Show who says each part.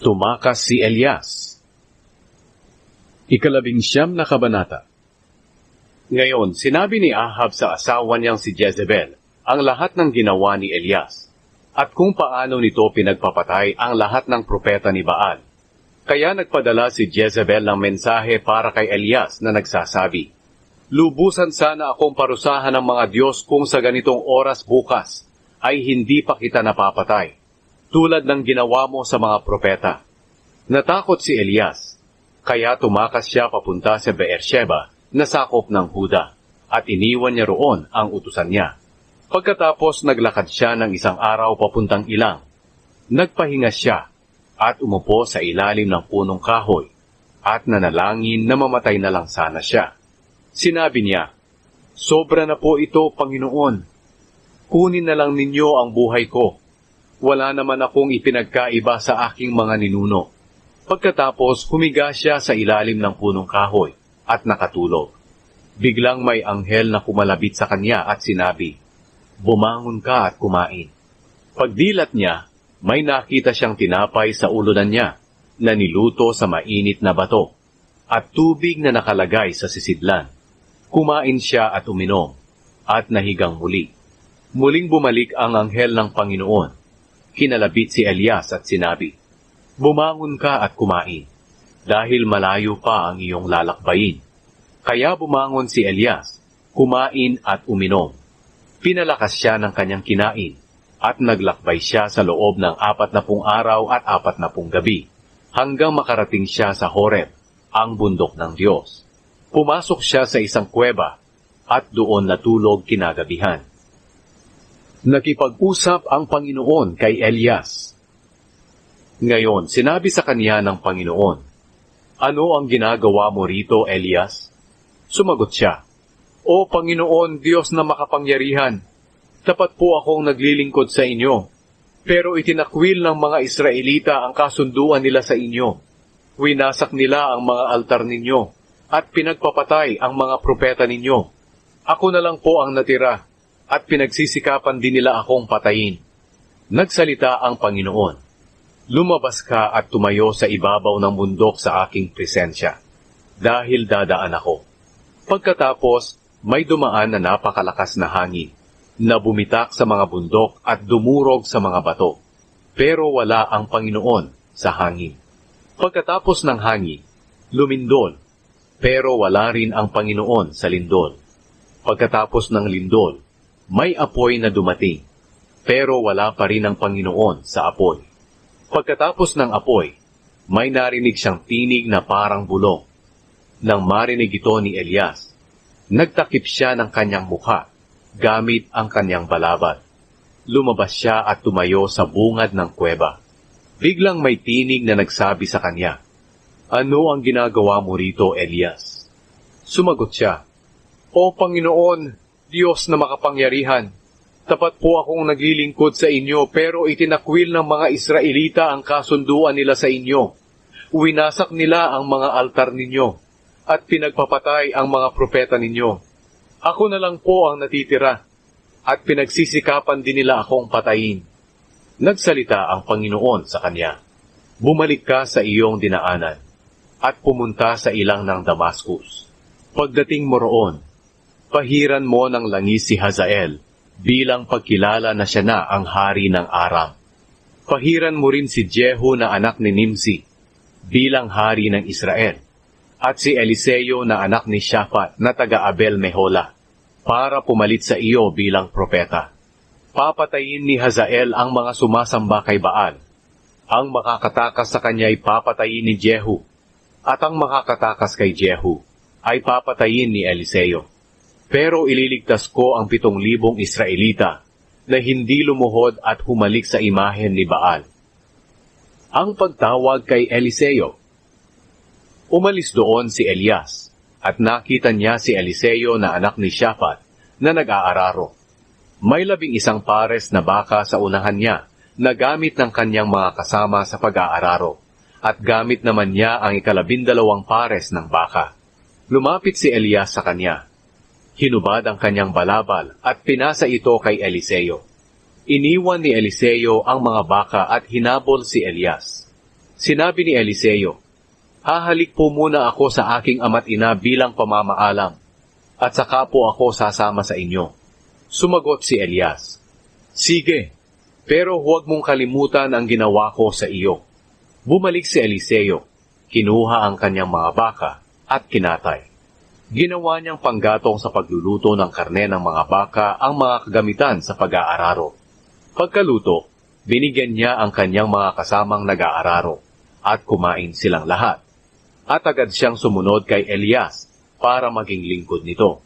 Speaker 1: Tumakas si Elias. Ikalabing siyam na kabanata. Ngayon, sinabi ni Ahab sa asawa niyang si Jezebel ang lahat ng ginawa ni Elias at kung paano nito pinagpapatay ang lahat ng propeta ni Baal. Kaya nagpadala si Jezebel ng mensahe para kay Elias na nagsasabi, Lubusan sana akong parusahan ng mga Diyos kung sa ganitong oras bukas ay hindi pa kita napapatay, tulad ng ginawa mo sa mga propeta. Natakot si Elias, kaya tumakas siya papunta sa Beersheba na sakop ng Huda, at iniwan niya roon ang utusan niya. Pagkatapos naglakad siya ng isang araw papuntang ilang. Nagpahinga siya at umupo sa ilalim ng punong kahoy at nanalangin na mamatay na lang sana siya. Sinabi niya, Sobra na po ito, Panginoon. Kunin na lang ninyo ang buhay ko. Wala naman akong ipinagkaiba sa aking mga ninuno. Pagkatapos, humiga siya sa ilalim ng punong kahoy at nakatulog. Biglang may anghel na kumalabit sa kanya at sinabi, Bumangon ka at kumain. Pagdilat niya, may nakita siyang tinapay sa ulunan niya na niluto sa mainit na bato at tubig na nakalagay sa sisidlan. Kumain siya at uminom at nahigang muli. Muling bumalik ang anghel ng Panginoon. Kinalabit si Elias at sinabi, Bumangon ka at kumain, dahil malayo pa ang iyong lalakbayin. Kaya bumangon si Elias, kumain at uminom. Pinalakas siya ng kanyang kinain, at naglakbay siya sa loob ng apat na pung araw at apat na pung gabi, hanggang makarating siya sa Horeb, ang bundok ng Diyos. Pumasok siya sa isang kuweba, at doon natulog kinagabihan. Nakipag-usap ang Panginoon kay Elias. Ngayon, sinabi sa kanya ng Panginoon, Ano ang ginagawa mo rito, Elias? Sumagot siya, O Panginoon, Diyos na makapangyarihan, tapat po akong naglilingkod sa inyo, pero itinakwil ng mga Israelita ang kasunduan nila sa inyo. Winasak nila ang mga altar ninyo, at pinagpapatay ang mga propeta ninyo. Ako na lang po ang natira, at pinagsisikapan din nila akong patayin. Nagsalita ang Panginoon, Lumabas ka at tumayo sa ibabaw ng bundok sa aking presensya, dahil dadaan ako. Pagkatapos, may dumaan na napakalakas na hangin, na bumitak sa mga bundok at dumurog sa mga bato. Pero wala ang Panginoon sa hangin. Pagkatapos ng hangin, lumindol, pero wala rin ang Panginoon sa lindol. Pagkatapos ng lindol, may apoy na dumating, pero wala pa rin ang Panginoon sa apoy. Pagkatapos ng apoy, may narinig siyang tinig na parang bulong. Nang marinig ito ni Elias, nagtakip siya ng kanyang mukha, gamit ang kanyang balabal. Lumabas siya at tumayo sa bungad ng kuweba. Biglang may tinig na nagsabi sa kanya, Ano ang ginagawa mo rito, Elias? Sumagot siya, O Panginoon, Diyos na makapangyarihan, tapat po akong naglilingkod sa inyo pero itinakwil ng mga Israelita ang kasunduan nila sa inyo. Winasak nila ang mga altar ninyo at pinagpapatay ang mga propeta ninyo. Ako na lang po ang natitira at pinagsisikapan din nila akong patayin. Nagsalita ang Panginoon sa kanya. Bumalik ka sa iyong dinaanan at pumunta sa ilang ng Damascus. Pagdating mo roon, pahiran mo ng langis si Hazael bilang pagkilala na siya na ang hari ng Aram. Pahiran mo rin si Jehu na anak ni Nimsi bilang hari ng Israel at si Eliseo na anak ni Shaphat na taga Abel Mehola para pumalit sa iyo bilang propeta. Papatayin ni Hazael ang mga sumasamba kay Baal. Ang makakatakas sa kanya ay papatayin ni Jehu at ang makakatakas kay Jehu ay papatayin ni Eliseo. Pero ililigtas ko ang pitong libong Israelita na hindi lumuhod at humalik sa imahen ni Baal. Ang pagtawag kay Eliseo Umalis doon si Elias at nakita niya si Eliseo na anak ni Shaphat na nag-aararo. May labing isang pares na baka sa unahan niya na gamit ng kanyang mga kasama sa pag-aararo at gamit naman niya ang ikalabindalawang pares ng baka. Lumapit si Elias sa kanya Hinubad ang kanyang balabal at pinasa ito kay Eliseo. Iniwan ni Eliseo ang mga baka at hinabol si Elias. Sinabi ni Eliseo, Hahalik po muna ako sa aking ama't ina bilang pamamaalam, at saka po ako sasama sa inyo. Sumagot si Elias, Sige, pero huwag mong kalimutan ang ginawa ko sa iyo. Bumalik si Eliseo, kinuha ang kanyang mga baka at kinatay. Ginawa niyang panggatong sa pagluluto ng karne ng mga baka ang mga kagamitan sa pag-aararo. Pagkaluto, binigyan niya ang kanyang mga kasamang nag-aararo at kumain silang lahat. At agad siyang sumunod kay Elias para maging lingkod nito.